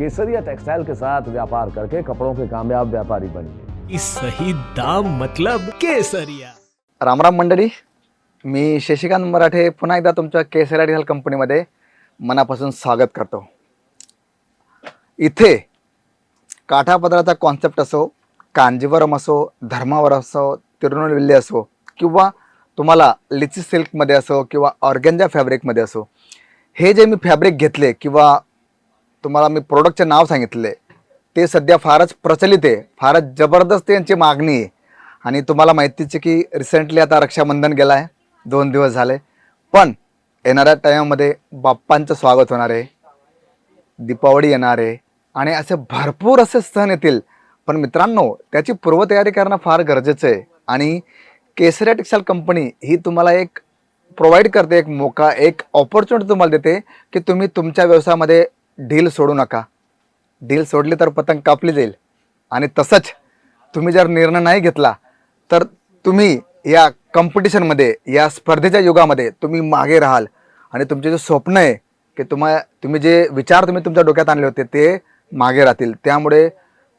केसरिया textile के साथ व्यापार करके कपड़ों के कामयाब व्यापारी बनिए। इस सही दाम मतलब केसरिया। रामराम मंडळी मी शशिकांत मराठे पुन्हा एकदा तुमच्या केसरा डिझल कंपनीमध्ये मनापासून स्वागत करतो. इथे काठापदराचा कॉन्सेप्ट असो कांजीवरम असो धर्मावर असो तिरुनेलवेली असो किंवा तुम्हाला लिची सिल्कमध्ये असो किंवा ऑर्गेंजा फॅब्रिकमध्ये असो हे जे मी फॅब्रिक घेतले किंवा तुम्हाला मी प्रोडक्टचे नाव सांगितले. ते सध्या फारच प्रचलित आहे. फारच जबरदस्त यांची मागणी आहे. आणि तुम्हाला माहितीच आहे की रिसेंटली आता रक्षाबंधन गेला आहे दोन दिवस झाले. पण येणाऱ्या टायमामध्ये बाप्पांचं स्वागत होणार आहे. दीपावली येणार आहे. आणि असे भरपूर असे सण येतील. पण मित्रांनो त्याची पूर्वतयारी करणं फार गरजेचं आहे. आणि केसऱ्या टेक्सटाईल कंपनी ही तुम्हाला एक प्रोव्हाइड करते. एक मोका एक ऑपॉर्च्युनिटी तुम्हाला देते की तुम्ही तुमच्या व्यवसायामध्ये डील सोडू नका. डील सोडली तर पतंग कापली जाईल. आणि तसंच तुम्ही जर निर्णय नाही घेतला तर तुम्ही या कॉम्पिटिशनमध्ये या स्पर्धेच्या युगामध्ये तुम्ही मागे राहाल. आणि तुमचे जे स्वप्न आहे की तुम्हा तुम्ही जे विचार तुम्ही तुमच्या डोक्यात आणले होते ते मागे राहतील. त्यामुळे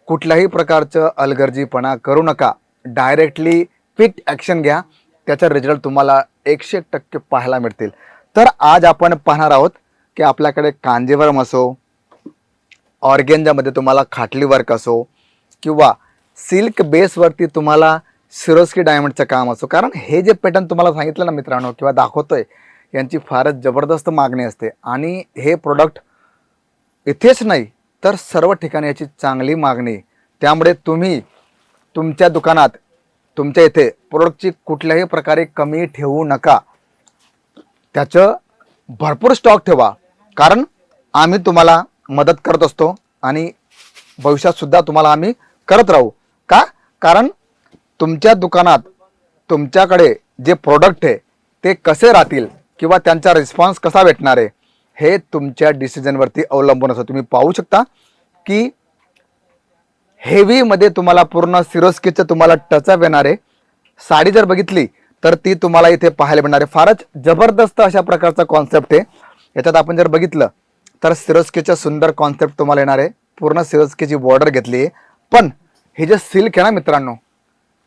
कुठल्याही प्रकारचं अलगर्जीपणा करू नका. डायरेक्टली क्विक ॲक्शन घ्या. त्याचा रिझल्ट तुम्हाला एकशे टक्के पाहायला मिळतील. तर आज आपण पाहणार आहोत की आपल्याकडे कांजीवरम असो ऑर्गेंजामध्ये तुम्हाला खाटली वर्क असो किंवा सिल्क बेसवरती तुम्हाला सिरोस्की डायमंडचं काम असो. कारण हे जे पॅटर्न तुम्हाला सांगितलं ना मित्रांनो किंवा दाखवतोय यांची फारच जबरदस्त मागणी असते. आणि हे प्रोडक्ट इथेच नाही तर सर्व ठिकाणी याची चांगली मागणी. त्यामुळे तुम्ही तुमच्या दुकानात तुमच्या इथे प्रोडक्टची कुठल्याही प्रकारे कमी ठेवू नका. त्याचं भरपूर स्टॉक ठेवा. कारण आम्ही तुम्हाला मदत करत असतो आणि भविष्यात सुद्धा तुम्हाला आम्ही करत राहू. का? कारण तुमच्या दुकानात तुमच्याकडे जे प्रोडक्ट आहे ते कसे राहतील किंवा त्यांचा रिस्पॉन्स कसा भेटणार आहे हे तुमच्या डिसिजनवरती अवलंबून असतं तुम्ही पाहू शकता की हेवीमध्ये तुम्हाला पूर्ण सिरोस्कीचं तुम्हाला टचअप येणार आहे. साडी जर बघितली तर ती तुम्हाला इथे पाहायला मिळणार आहे. फारच जबरदस्त अशा प्रकारचा कॉन्सेप्ट आहे. याच्यात आपण जर बघितलं तर सिरोस्केचा सुंदर कॉन्सेप्ट तुम्हाला येणार आहे. पूर्ण सिरोस्केची बॉर्डर घेतली आहे. पण हे जे सिल्क आहे ना मित्रांनो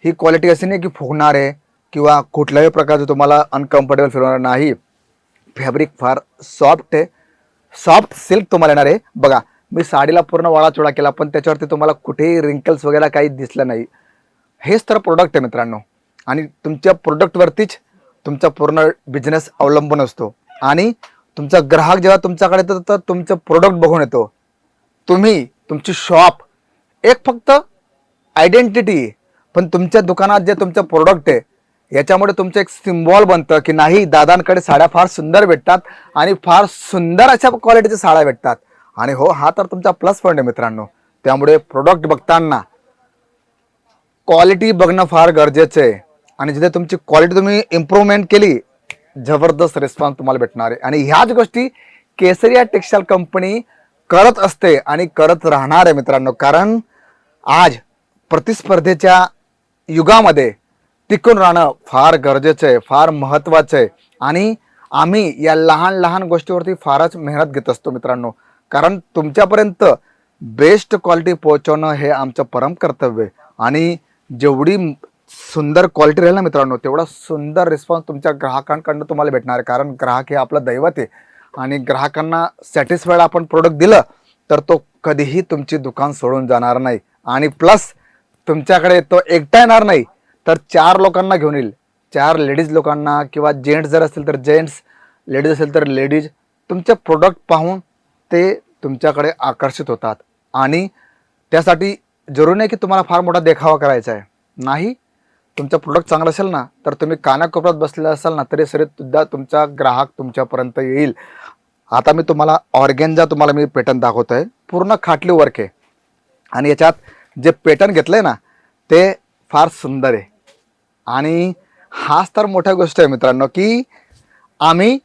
ही क्वालिटी अशी नाही की फुगणार आहे किंवा कुठल्याही प्रकारचं तुम्हाला अनकम्फर्टेबल फिरवणार नाही. फॅब्रिक फार सॉफ्ट आहे. सॉफ्ट सिल्क तुम्हाला येणार आहे. बघा मी साडीला पूर्ण वाळाचोळा केला पण त्याच्यावरती तुम्हाला कुठेही रिंकल्स वगैरे काही दिसलं नाही. हेच तर प्रोडक्ट आहे मित्रांनो. आणि तुमच्या प्रोडक्टवरतीच तुमचा पूर्ण बिझनेस अवलंबून असतो. आणि तुमचा ग्राहक जेव्हा तुमच्याकडे येतो तर तुमचं प्रोडक्ट बघून येतो. तुम्ही तुमची शॉप एक फक्त आयडेंटिटी पण तुमच्या दुकानात जे तुमचं प्रोडक्ट आहे याच्यामुळे तुमचं एक सिम्बॉल बनतं की नाही दादांकडे साड्या फार सुंदर भेटतात आणि फार सुंदर अशा क्वालिटीच्या साड्या भेटतात. आणि हो हा तर तुमचा प्लस पॉईंट आहे मित्रांनो. त्यामुळे प्रोडक्ट बघताना क्वालिटी बघणं फार गरजेचं आहे. आणि जिथे तुमची क्वालिटी तुम्ही इम्प्रूव्हमेंट केली जबरदस्त रिस्पॉन्स तुम्हाला भेटणार आहे. आणि ह्याच गोष्टी केसरिया टेक्सटाईल कंपनी करत असते आणि करत राहणार आहे मित्रांनो. कारण आज प्रतिस्पर्धेच्या युगामध्ये टिकून राहणं फार गरजेचं आहे फार महत्त्वाचं आहे. आणि आम्ही या लहान लहान गोष्टीवरती फारच मेहनत घेत असतो मित्रांनो. कारण तुमच्यापर्यंत बेस्ट क्वालिटी पोहोचवणं हे आमचं परम कर्तव्य आहे. आणि जेवढी सुंदर क्वालिटी राहील ना मित्रांनो. तेवढा सुंदर रिस्पॉन्स तुमच्या ग्राहकांकडनं तुम्हाला भेटणार आहे. कारण ग्राहक हे आपलं दैवत आहे. आणि ग्राहकांना सॅटिस्फाईड आपण प्रोडक्ट दिलं तर तो कधीही तुमची दुकान सोडून जाणार नाही. आणि प्लस तुमच्याकडे तो एकटा येणार नाही तर चार लोकांना घेऊन येईल. चार लेडीज लोकांना किंवा जेंट्स जर असतील तर जेंट्स लेडीज असेल तर लेडीज तुमचे प्रोडक्ट पाहून ते तुमच्याकडे आकर्षित होतात. आणि त्यासाठी जरूर नाही की तुम्हाला फार मोठा देखावा करायचा आहे. नाही तुमचं प्रोडक्ट चांगलं असेल ना तर तुम्ही कानाकोपऱ्यात बसलेला असाल ना तरी सरी सुद्धा तुमचा ग्राहक तुमच्यापर्यंत येईल. आता मी तुम्हाला ऑर्गेनचा तुम्हाला मी पेटर्न दाखवतो आहे पूर्ण खाटली वर्क आहे. आणि याच्यात जे पेटर्न घेतलं आहे ना ते फार सुंदर आहे. आणि हाच तर मोठ्या गोष्ट आहे मित्रांनो की आम्ही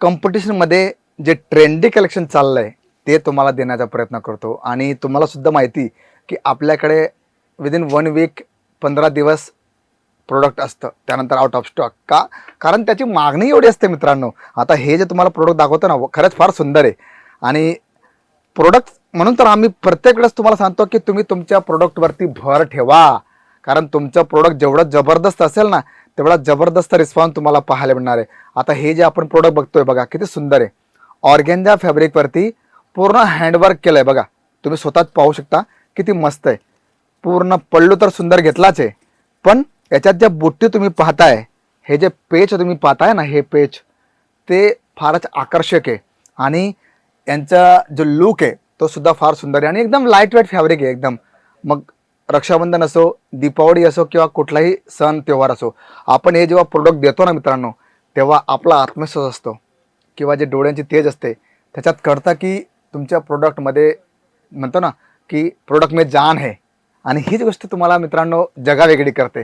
कॉम्पिटिशनमध्ये जे ट्रेंडी कलेक्शन चाललं आहे ते तुम्हाला देण्याचा प्रयत्न करतो. आणि तुम्हाला सुद्धा माहिती की आपल्याकडे विदिन वन वीक पंधरा दिवस प्रोडक्ट असतं त्यानंतर आउट ऑफ स्टॉक का? कारण त्याची मागणी एवढी असते मित्रांनो. आता हे जे तुम्हाला प्रोडक्ट दाखवतो ना खरंच फार सुंदर आहे. आणि प्रोडक्ट म्हणून तर आम्ही प्रत्येक वेळेस तुम्हाला सांगतो की तुम्ही तुमच्या प्रोडक्टवरती भर ठेवा. कारण तुमचं प्रोडक्ट जेवढं जबरदस्त असेल ना तेवढा जबरदस्त रिस्पॉन्स तुम्हाला पाहायला मिळणार आहे. आता हे जे आपण प्रोडक्ट बघतोय बघा किती सुंदर आहे. ऑर्गेंजा फॅब्रिकवरती पूर्ण हँडवर्क केलं आहे बघा. तुम्ही स्वतःच पाहू शकता किती मस्त आहे. पूर्ण पल्लू तर सुंदर घेतलाच आहे. पण याच्यात ज्या बुट्टी तुम्ही पाहताय हे जे पेच तुम्ही पाहताय ना हे पेच ते फारच आकर्षक आहे. आणि यांचा जो लुक आहे तो सुद्धा फार सुंदर आहे आणि एकदम लाइट वेट फॅब्रिक आहे एकदम. मग रक्षाबंधन असो दीपावली असो किंवा कुठलाही सण त्योहार असो आपण हे जेव्हा प्रोडक्ट देतो ना मित्रांनो तेव्हा आपला आत्मविश्वास असतो. किंवा जे डोळ्यांची तेज असते त्याच्यात कळतं की तुमच्या प्रोडक्टमध्ये म्हणतो ना की प्रोडक्ट में जान आहे. आणि हीच गोष्ट तुम्हाला मित्रांनो जगावेगळी करते.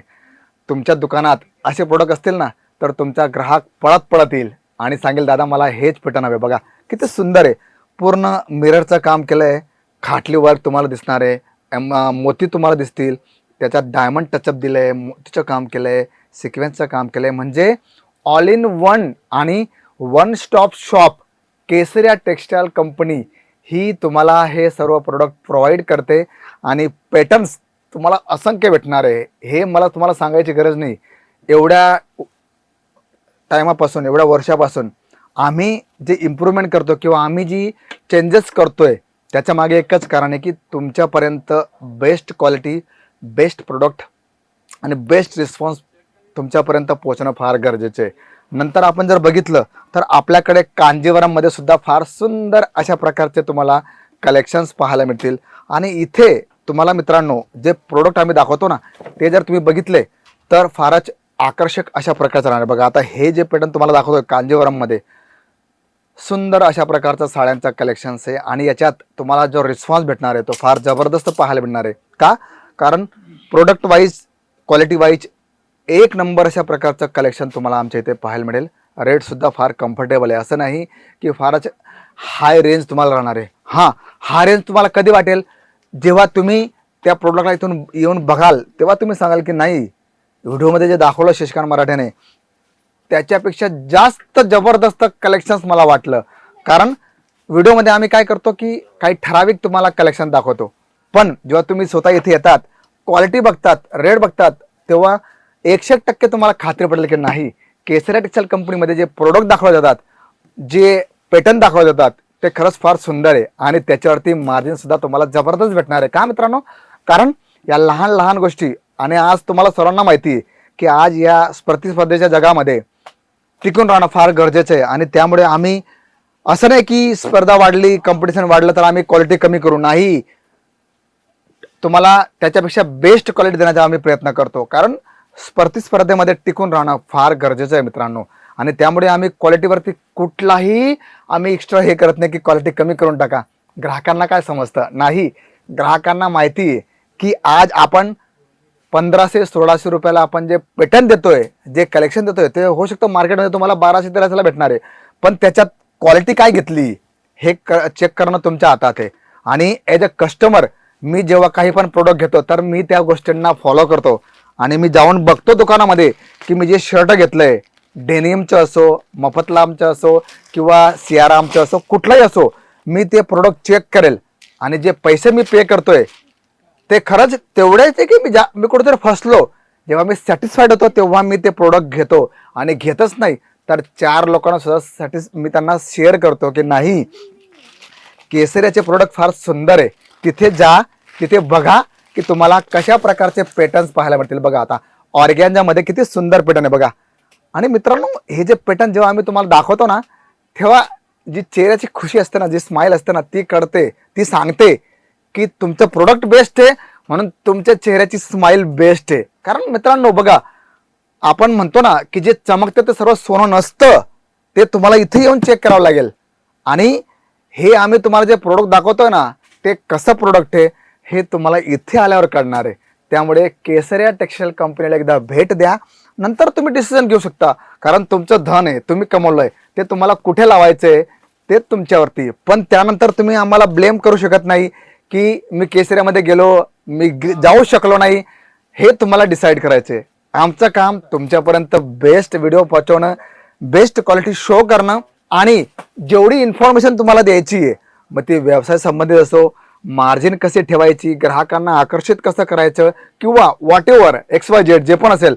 तुमच्या दुकानात असे प्रोडक्ट असतील ना तर तुमचा ग्राहक पळत पळत येईल. आणि सांगेल दादा मला हेच पटन हवे. बघा किती सुंदर आहे. पूर्ण मिररचं काम केलं आहे खाटली वर्क तुम्हाला दिसणार आहे. एम- मोती तुम्हाला दिसतील. त्याच्यात डायमंड टचअप दिलं आहे मोतीचं काम केलं आहे सिक्वेन्सचं काम केलं आहे म्हणजे ऑल इन वन आणि one stop shop Kesariya textile company ही तुम्हाला हे सर्व प्रोडक्ट प्रोव्हाइड करते. आणि पॅटर्न्स तुम्हाला असंख्य भेटणार आहे. हे मला तुम्हाला सांगायची गरज नाही. एवढ्या टायमापासून एवढ्या वर्षापासून आम्ही जे इम्प्रूव्हमेंट करतो किंवा आम्ही जी चेंजेस करतोय त्याच्यामागे एकच कारण आहे की तुमच्यापर्यंत बेस्ट क्वालिटी बेस्ट प्रोडक्ट आणि बेस्ट रिस्पॉन्स तुमच्यापर्यंत पोहोचणं फार गरजेचं आहे. नंतर आपण जर बघितलं तर आपल्याकडे कांजीवरममध्ये सुद्धा फार सुंदर अशा प्रकारचे तुम्हाला कलेक्शन्स पाहायला मिळतील. आणि इथे तुम्हाला मित्रांनो जे प्रोडक्ट आम्ही दाखवतो ना ते जर तुम्ही बघितले तर फारच आकर्षक अशा प्रकारचं राहणार. बघा आता हे जे पॅटर्न तुम्हाला दाखवतोय कांजीवरममध्ये सुंदर अशा प्रकारचा साड्यांचा कलेक्शन्स आहे आणि याच्यात तुम्हाला जो रिस्पॉन्स भेटणार आहे तो फार जबरदस्त पाहायला भेटणार आहे. का? कारण प्रोडक्ट वाईज क्वालिटी वाईज एक नंबर अशा प्रकारचं कलेक्शन तुम्हाला आमच्या इथे पाहायला मिळेल. रेटसुद्धा फार कम्फर्टेबल आहे. असं नाही की फारच हाय रेंज तुम्हाला राहणार आहे. हां हा रेंज तुम्हाला कधी वाटेल? जेव्हा तुम्ही त्या प्रोडक्टला इथून येऊन बघाल तेव्हा तुम्ही सांगाल की नाही व्हिडिओमध्ये जे दाखवलं शशिकांत मराठ्याने त्याच्यापेक्षा जास्त जबरदस्त कलेक्शन्स मला वाटलं. कारण व्हिडिओमध्ये आम्ही काय करतो की काही ठराविक तुम्हाला कलेक्शन दाखवतो. पण जेव्हा तुम्ही स्वतः इथे येतात क्वालिटी बघतात रेट बघतात तेव्हा एकशे टक्के तुम्हाला खात्री पडेल की नाही केसऱ्या टेक्सटाईल कंपनीमध्ये जे प्रोडक्ट दाखवले जातात जे पेटर्न दाखवले जातात ते खरंच फार सुंदर आहे. आणि त्याच्यावरती मार्जिन सुद्धा तुम्हाला जबरदस्त भेटणार आहे. का मित्रांनो? कारण या लहान लहान गोष्टी आणि आज तुम्हाला सर्वांना माहिती आहे की आज या प्रतिस्पर्धेच्या जगामध्ये टिकून राहणं फार गरजेचं आहे. आणि त्यामुळे आम्ही असं नाही की स्पर्धा वाढली कॉम्पिटिशन वाढलं तर आम्ही क्वालिटी कमी करू. नाही. तुम्हाला त्याच्यापेक्षा बेस्ट क्वालिटी देण्याचा आम्ही प्रयत्न करतो. कारण प्रतिस्पर्धेमध्ये टिकून राहणं फार गरजेचं आहे मित्रांनो. आणि त्यामुळे आम्ही क्वालिटीवरती कुठलाही आम्ही एक्स्ट्रा हे करत नाही की क्वालिटी कमी करून टाका. ग्राहकांना काय समजतं? नाही. ग्राहकांना माहिती आहे की आज आपण पंधराशे सोळाशे रुपयाला आपण जे पेटर्न देतोय जे कलेक्शन देतोय ते होऊ शकतं मार्केटमध्ये तुम्हाला बाराशे तेराशेला भेटणार आहे. पण त्याच्यात क्वालिटी काय घेतली हे क चेक करणं तुमच्या हातात आहे. आणि ॲज अ कस्टमर मी जेव्हा काही पण प्रोडक्ट घेतो तर मी त्या गोष्टींना फॉलो करतो. आणि मी जाऊन बघतो दुकानामध्ये की मी जे शर्ट घेतलं आहे डेनियमचं असो मफतलामचं असो किंवा सियारामचं असो कुठलंही असो मी ते प्रोडक्ट चेक करेल. आणि जे पैसे मी पे करतोय ते खरंच तेवढेच आहे की मी जा मी कुठेतरी फसलो. जेव्हा मी सॅटिस्फाईड होतो तेव्हा मी ते प्रोडक्ट घेतो. आणि घेतच नाही तर चार लोकांना सुद्धा सॅटिस मी त्यांना शेअर करतो की नाही केसऱ्याचे प्रोडक्ट फार सुंदर आहे. तिथे जा तिथे बघा की तुम्हाला कशा प्रकारचे पॅटर्न्स पाहायला मिळतील. बघा आता ऑर्गॅन्जामध्ये किती सुंदर पॅटर्न आहे. बघा आणि मित्रांनो हे जे पॅटर्न जेव्हा आम्ही तुम्हाला दाखवतो ना तेव्हा जी चेहऱ्याची खुशी असते ना जी स्माईल असते ना ती कळते ती सांगते की तुमचं प्रोडक्ट बेस्ट आहे म्हणून तुमच्या चेहऱ्याची स्माईल बेस्ट आहे. कारण मित्रांनो बघा आपण म्हणतो ना की जे चमकतं ते सर्व सोनं नसतं ते तुम्हाला इथे येऊन चेक करावं लागेल. आणि हे आम्ही तुम्हाला जे प्रोडक्ट दाखवतोय ना ते कसं प्रोडक्ट आहे हे तुम्हाला इथे आल्यावर कळणार आहे. त्यामुळे केसरिया टेक्सटाईल कंपनीला एकदा भेट द्या. नंतर तुम्ही डिसिजन घेऊ शकता. कारण तुमचं धन आहे तुम्ही कमवलंय ते तुम्हाला कुठे लावायचंय ते तुमच्यावरती. पण त्यानंतर तुम्ही आम्हाला ब्लेम करू शकत नाही की मी केसऱ्यामध्ये गेलो मी ग- जाऊ शकलो नाही हे तुम्हाला डिसाईड करायचे आमचं काम तुमच्यापर्यंत बेस्ट व्हिडिओ पोहोचवणं बेस्ट क्वालिटी शो करणं आणि जेवढी इन्फॉर्मेशन तुम्हाला द्यायची आहे मग ती व्यवसाय संबंधित असो मार्जिन कसे ठेवायची ग्राहकांना आकर्षित कसं करायचं किंवा whatever X Y Z जे पण असेल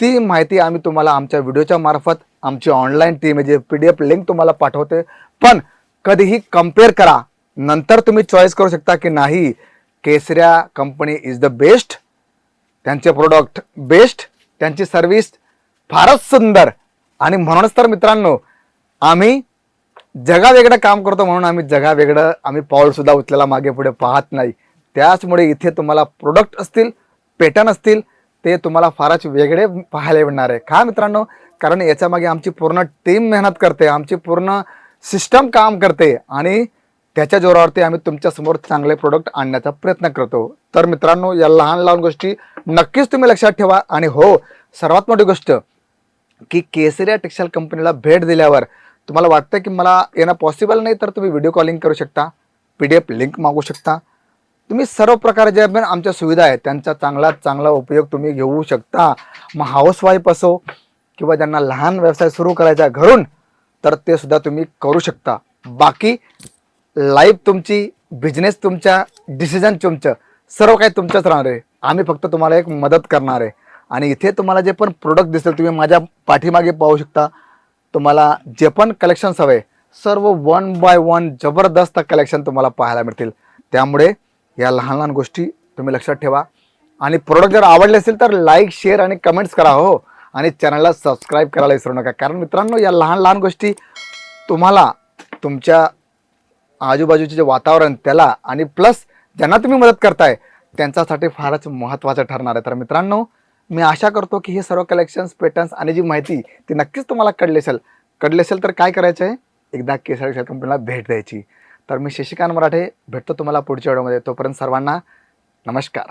ती माहिती आम्ही तुम्हाला आमच्या व्हिडिओच्या मार्फत आमची ऑनलाईन टीम जे पी डी एफ लिंक तुम्हाला पाठवते. पण कधीही कंपेअर करा. नंतर तुम्ही चॉईस करू शकता की नाही. Kesariya company is the best त्यांचे प्रोडक्ट बेस्ट त्यांची सर्व्हिस फारच सुंदर. आणि म्हणूनच तर मित्रांनो आम्ही जगावेगळं काम करतो म्हणून आम्ही जगावेगळं आम्ही पाऊलसुद्धा उचलेला उचलायला मागे पुढे पाहत नाही. त्याचमुळे इथे तुम्हाला प्रोडक्ट असतील पॅटर्न असतील ते तुम्हाला फारच वेगळे पाहायला मिळणार आहे. का मित्रांनो कारण याच्यामागे आमची पूर्ण टीम मेहनत करते आमची पूर्ण सिस्टम काम करते आणि त्याच्या जोरावरती आम्ही तुमच्यासमोर चांगले प्रोडक्ट आणण्याचा प्रयत्न करतो. तर मित्रांनो या लहान लहान गोष्टी नक्कीच तुम्ही लक्षात ठेवा आणि हो सर्वात मोठी गोष्ट की केसरिया टेक्सटाईल कंपनीला भेट दिल्यावर तुम्हाला वाटतं की मला येणं पॉसिबल नाही तर तुम्ही व्हिडिओ कॉलिंग करू शकता पी डी एफ लिंक मागू शकता. तुम्ही सर्व प्रकारे ज्या पण आमच्या सुविधा आहेत त्यांचा चांगला चांगला उपयोग तुम्ही घेऊ शकता. मग हाऊसवाईफ असो किंवा ज्यांना लहान व्यवसाय सुरू करायचा घरून तर ते सुद्धा तुम्ही करू शकता. बाकी लाईफ तुमची बिझनेस तुमच्या डिसिजन तुमचं सर्व काही तुमचंच राहणार आहे. आम्ही फक्त तुम्हाला एक मदत करणार आहे. आणि इथे तुम्हाला जे पण प्रोडक्ट दिसेल तुम्ही माझ्या पाठीमागे पाहू शकता. तुम्हाला जे पण कलेक्शन्स हवे सर्व वन बाय वन जबरदस्त कलेक्शन तुम्हाला पाहायला मिळतील. त्यामुळे या लहान लहान गोष्टी तुम्ही लक्षात ठेवा. आणि प्रोडक्ट जर आवडले असेल तर लाईक शेअर आणि कमेंट्स करा हो. आणि चॅनलला सबस्क्राईब करायला विसरू नका. कारण मित्रांनो या लहान लहान गोष्टी तुम्हाला तुमच्या आजूबाजूचे जे वातावरण त्याला आणि प्लस ज्यांना तुम्ही मदत करताय त्यांच्यासाठी फारच महत्त्वाचं ठरणार आहे. तर मित्रांनो मी आशा करतो की हे सर्व कलेक्शन्स पॅटर्न्स आणि जी माहिती ती नक्कीच तुम्हाला कळली असेल. कळली असेल तर काय करायचं आहे एकदा केसर कंपनीला भेट द्यायची. तर मी शशिकांत मराठे भेटतो तुम्हाला पुढच्या व्हिडिओमध्ये. तोपर्यंत सर्वांना नमस्कार.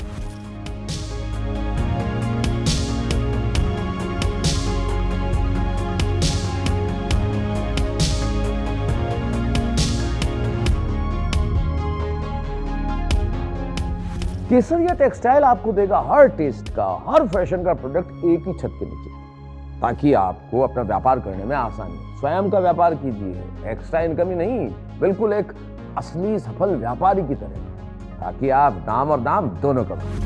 केसरिया टेक्सटाइल आपको देगा हर टेस्ट का, हर फ़ैशन का प्रोडक्ट एक ही छत के नीचे। ताकि आपको अपना व्यापार करने में आसानी स्वयं का व्यापार कीजिए एक्स्ट्रा इनकम ही नहीं, बिल्कुल एक असली सफल व्यापारी की तरह। ताकि आप दाम और दाम दोनों कमाएँ।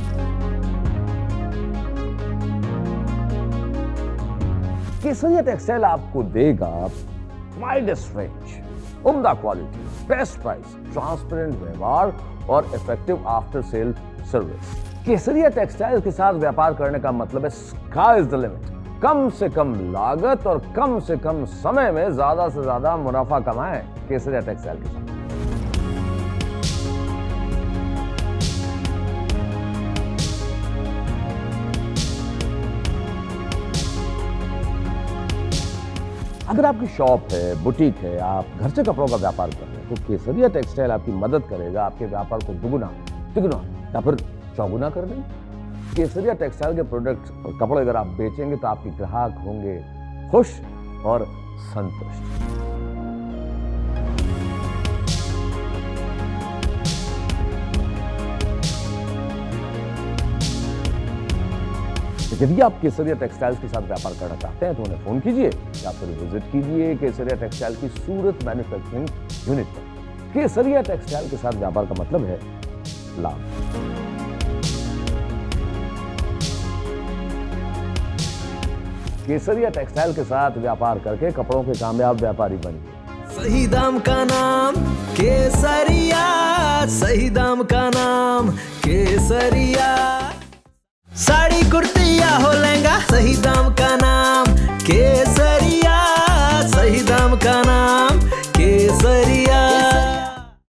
केसरिया टेक्सटाइल आपको देगा वाइडेस्ट रेंज उम्दा क्वालिटी बेस्ट प्राइस ट्रांसपेरेंट व्यवहार और effective after sale service Kesariya textile के साथ व्यापार करने का मतलब है इज़ द लिमिट कम से कम लागत और कम से कम समय में ज़्यादा से ज़्यादा मुनाफा कमाएँ केसरिया टेक्सटाइल के साथ। अगर आपकी शॉप है बुटीक है, आप घर से कपड़ों का व्यापार कर रहे हैं तो केसरिया टेक्सटाइल आपकी मदद करेगा, आपके व्यापार को दुगुना, तिगुना। या फिर चौगुना कर देंगे केसरिया टेक्सटाइल के प्रोडक्ट्स और कपड़े अगर आप बेचेंगे तो आपके ग्राहक होंगे खुश और संतुष्ट। यदि आप केसरिया टेक्सटाइल्स के साथ व्यापार करना चाहते हैं तो उन्हें फ़ोन कीजिए या फिर विज़िट कीजिए केसरिया टेक्सटाइल की सूरत मैन्युफैक्चरिंग यूनिट पर। केसरिया टेक्सटाइल के साथ व्यापार का मतलब है love. केसरिया टेक्सटाइल के साथ व्यापार करके कपड़ों के कामयाब व्यापारी बने सही दाम का नाम केसरिया, सही दाम का नाम केसरिया साड़ी कुर्तिया हो लहंगा, सही दाम का नाम केसरिया, सही दाम का नाम